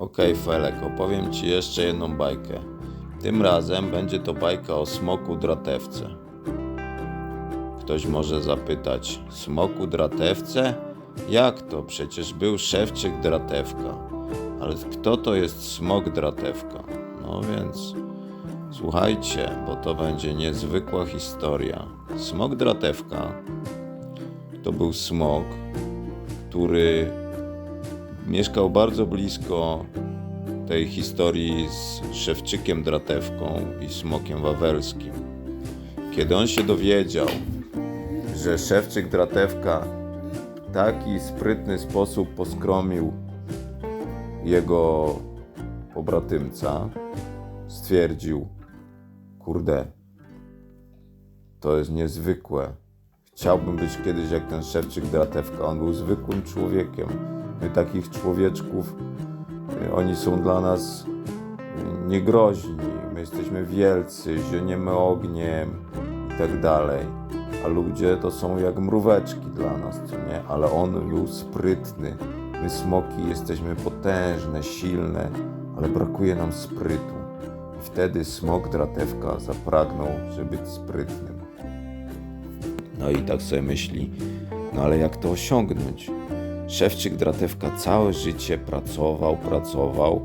Okej, Felek, opowiem Ci jeszcze jedną bajkę. Tym razem będzie to bajka o smoku dratewce. Ktoś może zapytać, smoku dratewce? Jak to? Przecież był szewczyk dratewka. Ale kto to jest smok dratewka? No więc słuchajcie, bo to będzie niezwykła historia. Smok dratewka to był smok, który mieszkał bardzo blisko tej historii z Szewczykiem Dratewką i Smokiem Wawelskim. Kiedy on się dowiedział, że Szewczyk Dratewka w taki sprytny sposób poskromił jego pobratymca, stwierdził, kurde, to jest niezwykłe. Chciałbym być kiedyś jak ten Szewczyk Dratewka. On był zwykłym człowiekiem. My takich człowieczków, y, oni są dla nas y, niegroźni. My jesteśmy wielcy, zioniemy ogniem i tak dalej. A ludzie to są jak mróweczki dla nas, co nie? Ale on był sprytny. My smoki jesteśmy potężne, silne, ale brakuje nam sprytu. I wtedy smok Dratewka zapragnął, żeby być sprytnym. No i tak sobie myśli, no ale jak to osiągnąć? Szewczyk Dratewka całe życie pracował, pracował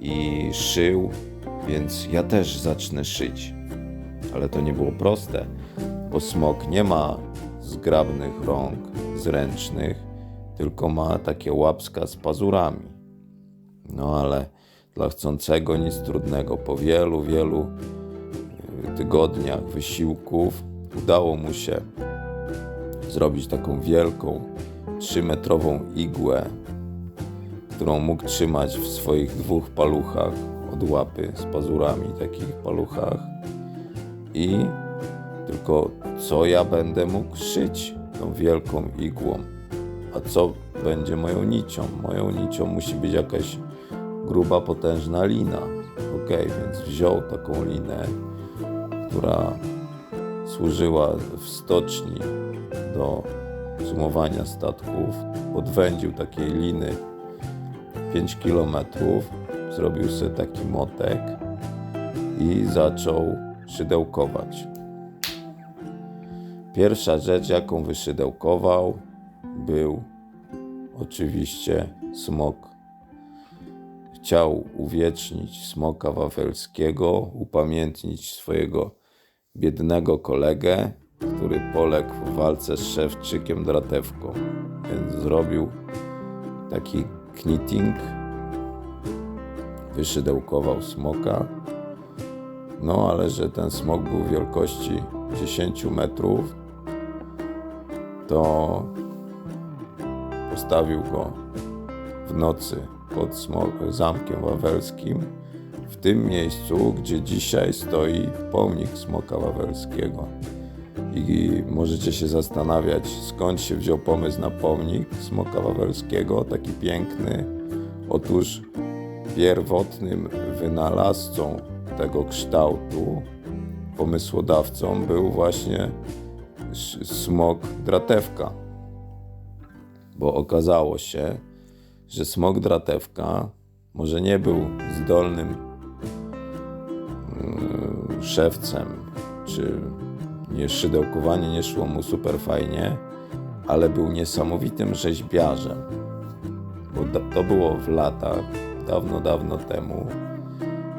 i szył, więc ja też zacznę szyć. Ale to nie było proste, bo smok nie ma zgrabnych rąk, zręcznych, tylko ma takie łapska z pazurami. No ale dla chcącego nic trudnego po wielu, wielu y, tygodniach wysiłków udało mu się zrobić taką wielką, trzymetrową igłę, którą mógł trzymać w swoich dwóch paluchach od łapy z pazurami, takich paluchach. I tylko co ja będę mógł szyć tą wielką igłą, a co będzie moją nicią? Moją nicią musi być jakaś gruba, potężna lina. Ok, więc wziął taką linę, która służyła w stoczni do sumowania statków. Podwędził takiej liny 5 km, zrobił sobie taki motek i zaczął szydełkować. Pierwsza rzecz, jaką wyszydełkował, był oczywiście smok. Chciał uwiecznić smoka wawelskiego, upamiętnić swojego biednego kolegę, który poległ w walce z szewczykiem Dratewką. Więc zrobił taki knitting, wyszydełkował smoka. No, ale że ten smok był wielkości 10 metrów, to postawił go w nocy pod zamkiem wawelskim, w tym miejscu, gdzie dzisiaj stoi pomnik smoka wawelskiego. I możecie się zastanawiać, skąd się wziął pomysł na pomnik smoka wawelskiego, taki piękny. Otóż pierwotnym wynalazcą tego kształtu, pomysłodawcą był właśnie smok dratewka. Bo okazało się, że smok dratewka może nie był zdolnym mm, szewcem, czy szydełkowanie nie szło mu super fajnie, ale był niesamowitym rzeźbiarzem. Bo to było w latach, dawno, dawno temu,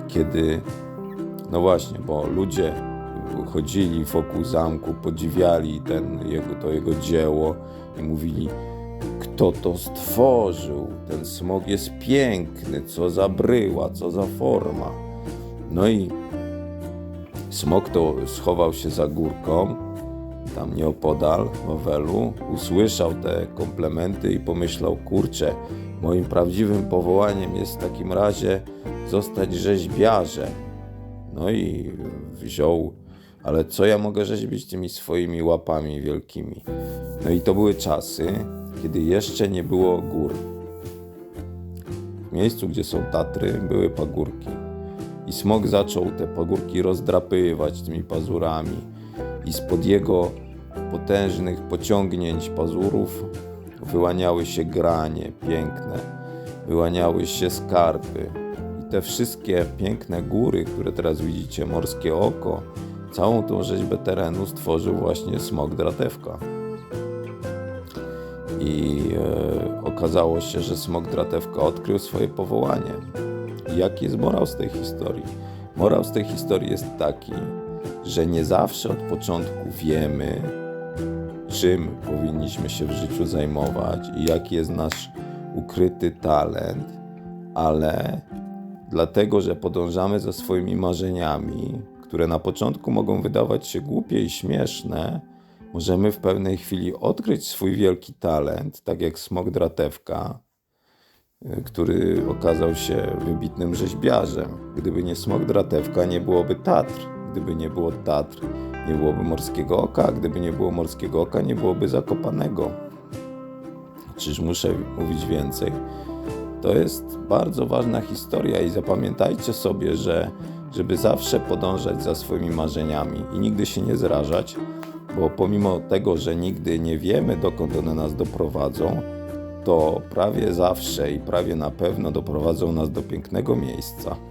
kiedy, no właśnie, bo ludzie chodzili wokół zamku, podziwiali ten, jego, to jego dzieło i mówili, kto to stworzył? Ten smog jest piękny, co za bryła, co za forma. No i smok to schował się za górką, tam nieopodal Wawelu, usłyszał te komplementy i pomyślał, kurczę, moim prawdziwym powołaniem jest w takim razie zostać rzeźbiarzem. No i wziął, ale co ja mogę rzeźbić tymi swoimi łapami wielkimi? No i to były czasy, kiedy jeszcze nie było gór. W miejscu, gdzie są Tatry, były pagórki. I smok zaczął te pagórki rozdrapywać tymi pazurami. I spod jego potężnych pociągnięć pazurów wyłaniały się granie piękne. wyłaniały się skarby. I te wszystkie piękne góry, które teraz widzicie, morskie oko, całą tą rzeźbę terenu stworzył właśnie smok Dratewka. I e, okazało się, że smok Dratewka odkrył swoje powołanie. Jaki jest morał z tej historii? Morał z tej historii jest taki, że nie zawsze od początku wiemy, czym powinniśmy się w życiu zajmować i jaki jest nasz ukryty talent, ale dlatego, że podążamy za swoimi marzeniami, które na początku mogą wydawać się głupie i śmieszne, możemy w pewnej chwili odkryć swój wielki talent, tak jak smok Dratewka, który okazał się wybitnym rzeźbiarzem. Gdyby nie smok Dratewka, nie byłoby Tatr. Gdyby nie było Tatr, nie byłoby Morskiego Oka. Gdyby nie było Morskiego Oka, nie byłoby Zakopanego. Czyż muszę mówić więcej? To jest bardzo ważna historia i zapamiętajcie sobie, że żeby zawsze podążać za swoimi marzeniami i nigdy się nie zrażać, bo pomimo tego, że nigdy nie wiemy, dokąd one nas doprowadzą, to prawie zawsze i prawie na pewno doprowadzą nas do pięknego miejsca.